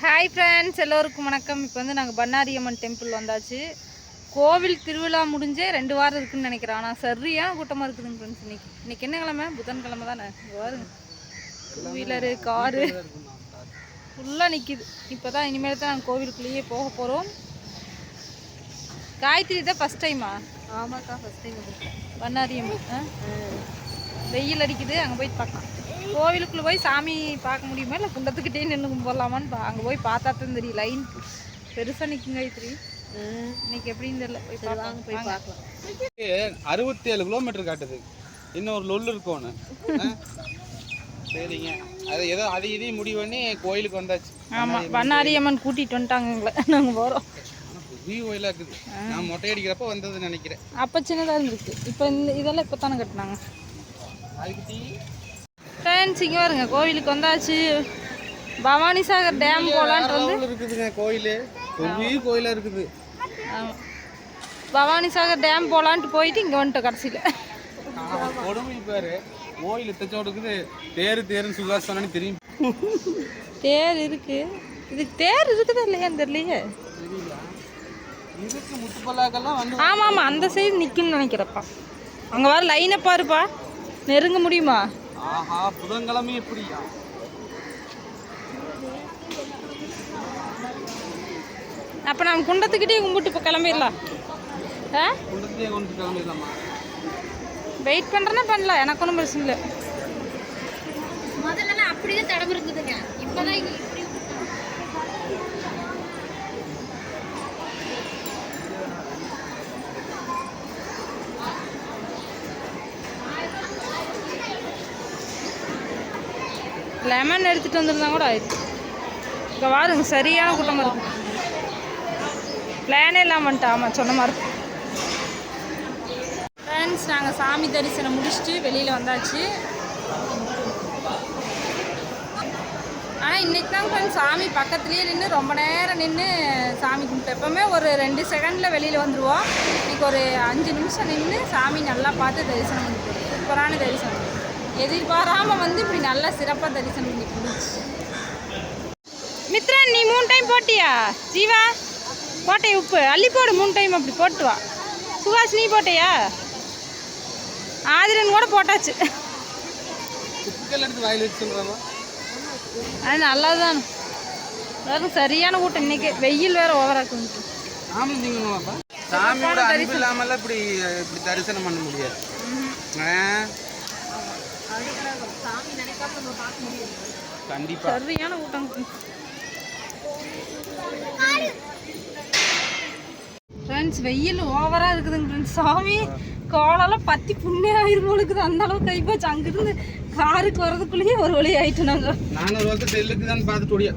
Hi friends எல்லோருக்கும் வணக்கம். இப்போ வந்து நாங்கள் பண்ணாரி அம்மன் டெம்பிள் வந்தாச்சு. கோவில் திருவிழா முடிஞ்சே ரெண்டு வாரம் இருக்குன்னு நினைக்கிறேன். ஆனால் சரியான கூட்டமாக இருக்குதுங்க ஃப்ரெண்ட்ஸ் இன்னைக்கு. இன்னைக்கு என்ன கிழமை? புதன்கிழமை தானே? பாருங்க. டூ வீலரு காரு ஃபுல்லாக நிற்கிது இப்போ தான் இனிமேல் தான் நாங்கள் கோவிலுக்குள்ளேயே போக போகிறோம் காயத்ரி தான் ஃபஸ்ட் டைமா ஆமாக்கா ஃபஸ்ட் டைம் வந்துருக்கேன் பண்ணாரி அம்மன் ஆ? வெயில் அடிக்குது அங்கே போய் பார்க்கலாம். கோவிலுக்குள்ளே போய் சாமி பார்க்க முடியுமா? இல்லை குண்டத்துக்கிட்டே நின்று கும்பிடலாமான்னு பா அங்கே போய் பார்த்தா தான் தெரியும். லைன் பெருசாக நிற்குங்க காயத்ரி இன்னைக்கு எப்படின்னு தெரியல. போய் பார்க்கலாம். போய். பார்க்கலாம். அறுபத்தி ஏழு கிலோமீட்டர் காட்டுது. இன்னும் ஒரு லொல்லு இருக்கோன்னு சரிங்க. அது ஏதோ அது இதையும் முடிவு பண்ணி கோயிலுக்கு வந்தாச்சு. ஆமாம் பண்ணாரி அம்மன் கூட்டிகிட்டு வந்துட்டாங்க எங்களை. நாங்கள் போகிறோம் பெரிய கோயிலாக இருக்குது. நான் மொட்டை அடிக்கிறப்ப வந்ததுன்னு நினைக்கிறேன். அப்போ சின்னதாக இருந்திருக்கு. இப்போ இந்த இதெல்லாம் இப்போ தானே கட்டினாங்க. அதுக்கு டீ ஃப்ரெண்ட்ஸ் இங்கே வருங்க கோவிலுக்கு வந்தாச்சு. பவானி சாகர் டேம் போகலான்ட்டு வந்து. இருக்குதுங்க கோயில். பெரிய கோயிலாக இருக்குது. பவானி சாகர் டேம் போகலான்ட்டு போயிட்டு இங்கே வந்துட்டோம் கடைசியில். கொடுமை பாரு. கோயில் எத்தச்சோடு இருக்குது தேரு தேருன்னு சுகாஸ் சொன்னு தெரியும். தேர் இருக்கு. இதுக்கு தேர் இருக்குதா இல்லையான்னு தெரியலையே? ஆமாம் ஆமாம் அந்த சைடு நிற்கும்னு நினைக்கிறப்பா அங்கே வர லைனை பாருப்பா. நெருங்க முடியுமா? ஆஹா புதன்கிழமை எப்படியா? அப்போ நம்ம குண்டத்துக்கிட்டே கும்பிட்டு இப்போ கிளம்பிடலாம். ஆ? குண்டத்தையே கொண்டு கிளம்பிடலாமா? வெயிட் பண்ணுறேன்னா பண்ணலாம் எனக்கு ஒன்றும் பிரச்சனை இல்லை. முதல்ல அப்படியே தடம் இருக்குதுங்க லெமன் எடுத்துகிட்டு வந்திருந்தா கூட ஆயிடுச்சு. இங்கே வாருங்க சரியான கூட்டமாக இருக்கும் பிளானே இல்லாமல் வந்துட்டா ஆமாம் சொன்ன மாதிரி. ஃப்ரெண்ட்ஸ் நாங்கள் சாமி தரிசனம் முடிச்சுட்டு வெளியில் வந்தாச்சு. ஆனால் இன்றைக்கி தான் ஃப்ரெண்ட்ஸ் சாமி பக்கத்துலேயே நின்று ரொம்ப நேரம் நின்று சாமி கும்பிட்டோம் எப்போவுமே ஒரு ரெண்டு செகண்டில் வெளியில் வந்துடுவோம் இன்றைக்கி ஒரு அஞ்சு நிமிஷம் நின்று சாமி நல்லா பார்த்து தரிசனம் பண்ணிட்டு சூப்பரான தரிசனம். எதிர்பாராமல் வந்து இப்படி நல்லா சிறப்பாக தரிசனம் பண்ணி முடிச்சு மித்ரன் நீ மூணு டைம் போட்டியா? ஜீவா போட்டே உப்பு. அள்ளி போடு மூணு டைம் அப்படி போட்டு வா சுகாஷ் நீ போட்டியா? ஆதிரன் கூட போட்டாச்சு. அது நல்லதுதான் வேறு சரியான கூட்டம் இன்னைக்கு. வெயில் வேற நீங்களாப்பா சாமியோட அன்பு இல்லாமலாம் இப்படி இப்படி தரிசனம் பண்ண முடியாது ஆ சாமி நினைக்காம நம்ம பார்க்க முடியும் கண்டிப்பா. சரியான கூட்டம் ஃப்ரெண்ட்ஸ் வெயில் ஓவராக இருக்குதுங்க ஃப்ரெண்ட்ஸ் சாமி கோலெல்லாம் பத்தி புண்ணியாயிரம் போல இருக்குது. அந்த அளவுக்கு கை போச்சு அங்கிருந்து காருக்கு வர்றதுக்குள்ளேயே ஒரு வழி ஆயிட்டு நாங்கள் நானூறு வருஷம் செல்லுக்கு தான் பார்த்துட்டு